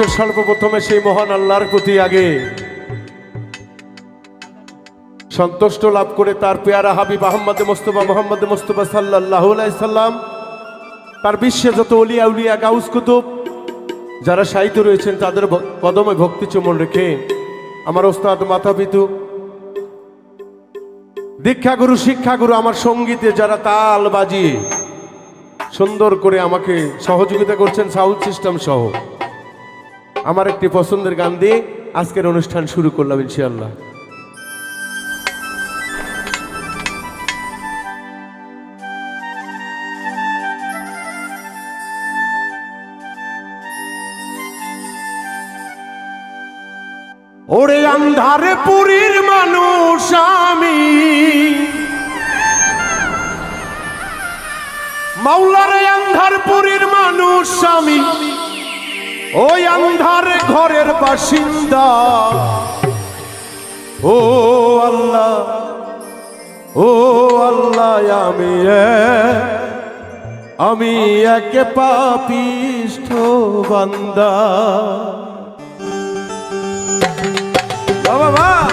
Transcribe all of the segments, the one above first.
অবশ্যই সর্বপ্রথমে সেই মহান আল্লাহর প্রতি আগে সন্তুষ্ট লাভ করে তার পেয়ারা হাবিব আহম্মদ মোস্তফা, মোহাম্মদ মোস্তফা সাল্লাহ সাল্লাম, তার বিশ্বে যত অলিয়া উলিয়া গাউস কুতুব যারা সাহিত্য রয়েছেন, তাদের কদমে ভক্তি চুমন রেখে আমার ওস্তাদ মাথা পিতু দীক্ষাগুরু, শিক্ষাগুরু, আমার সঙ্গীতে যারা তাল বাজিয়ে সুন্দর করে আমাকে সহযোগিতা করছেন, সাউন্ড সিস্টেম সহ। আমার একটি পছন্দের গান দিয়ে আজকের অনুষ্ঠান শুরু করলাম ইনশাআল্লাহ। ওরে আন্ধারে পুরীর মানুষ আমি। মাওলারে আন্ধার পুরীর মানুষ আমি। ওই আন্ধার ঘরের বাসিন্দা। ও আল্লাহ ও আল্লাহ আমি আমি একে পাপিষ্ঠ বান্দা। বাবা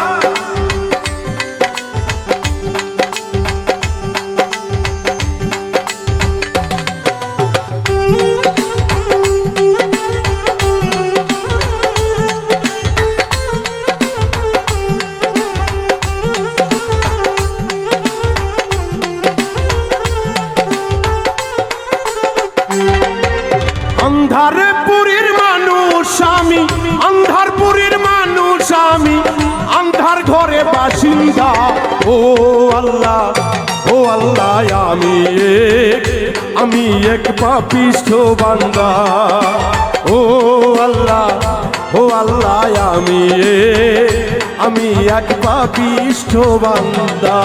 বাসিন্দা ও আল্লাহ ও আল্লাহ, আমি এক আমি এক পাপিষ্ঠ বান্দা। ও আল্লাহ ও আল্লাহ, আমি আমি এক পাপিষ্ঠ বান্দা।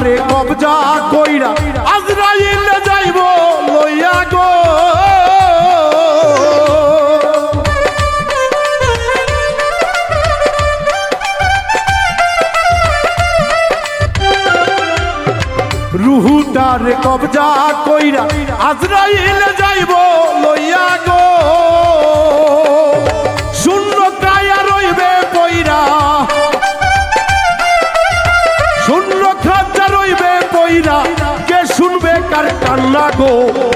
তারে কবজা কইরা আজরাইল যাইব লইয়া গো। রুহু তারে কবজা কইরা আজরাইল যাইব লইয়া গো। কান্না গো,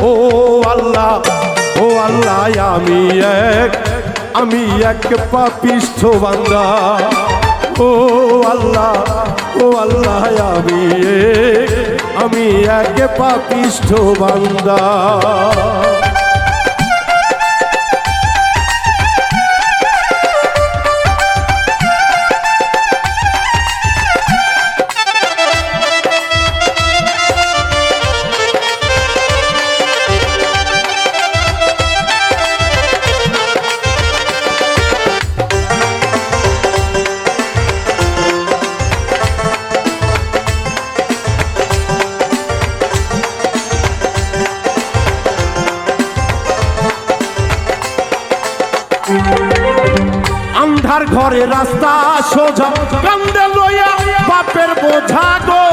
ও আল্লাহ ও আল্লাহ, আমি এক আমি এক পাপিষ্ঠ বান্দা। ও আল্লাহ ও আল্লাহ, আমি আমি এক পাপিষ্ঠ বান্দা। আন্ধার ঘরে রাস্তা সোজা, কান্দে লইয়া বাপের বোঝা গো।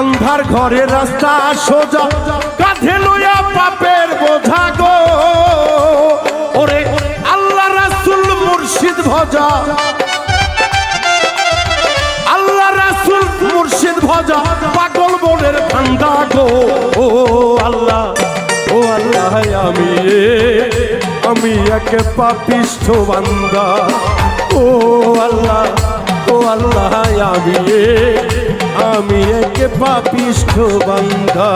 আন্ধার ঘরে রাস্তা সোজা, কাঁধে লইয়া বাপের বোঝা গো। ওরে আল্লাহ রাসুল মুর্শিদ ভজা ভজা পাগল মনের ঠান্ডা গো। ও আল্লাহ ও আল্লাহ আমি আমি একে পাপিষ্ঠ বান্দা। ও আল্লাহ ও আল্লাহ আমি আমি একে পাপিষ্ঠ বান্দা।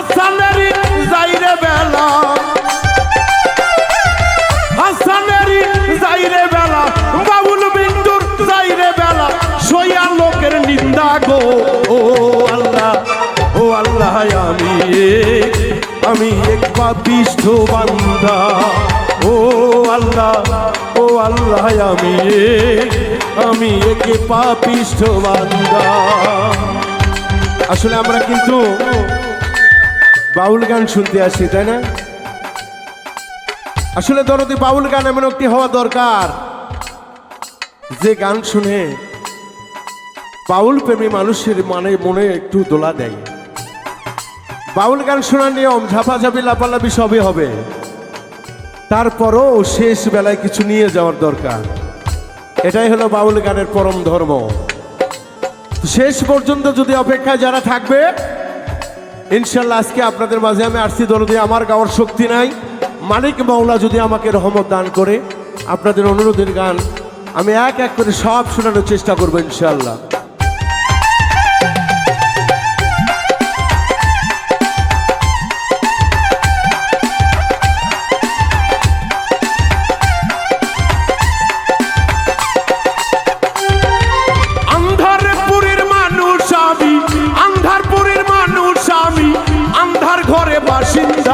হাসানেরি যাইরে বেলা। হাসানেরি যাইরে বেলা। বাবুল বিন্দুর যাইরে বেলা। সইয়া লোকের নিন্দা গো, ও আল্লাহ আমি আমি এক পাপিষ্ঠ বান্দা। ও আল্লাহ ও আল্লাহ, আমি আমি একে পাপিষ্ঠ বান্দা। আসলে আমরা কিন্তু বাউল গান শুনতে আসি, তাই না? আসলে দরদি, বাউল গান এমন একটি হওয়া দরকার। যে গান শুনে বাউল প্রেমী মানুষের মানে মনে একটু দোলা দেয়। বাউল গান শোনার নিয়ম, ঝাপাঝাপি, লাপালাপি সবই হবে। তারপরও শেষ বেলায় কিছু নিয়ে যাওয়ার দরকার। এটাই হলো বাউল গানের পরম ধর্ম। শেষ পর্যন্ত যদি অপেক্ষায় যারা থাকবে ইনশাল্লাহ আজকে আপনাদের মাঝে আমি আসছি দরদি, আমার গাওয়ার শক্তি নাই। মালিক মাওলা যদি আমাকে রহমত দান করে, আপনাদের অনুরোধের গান আমি এক এক করে সব শোনানোর চেষ্টা করব ইনশাল্লাহ।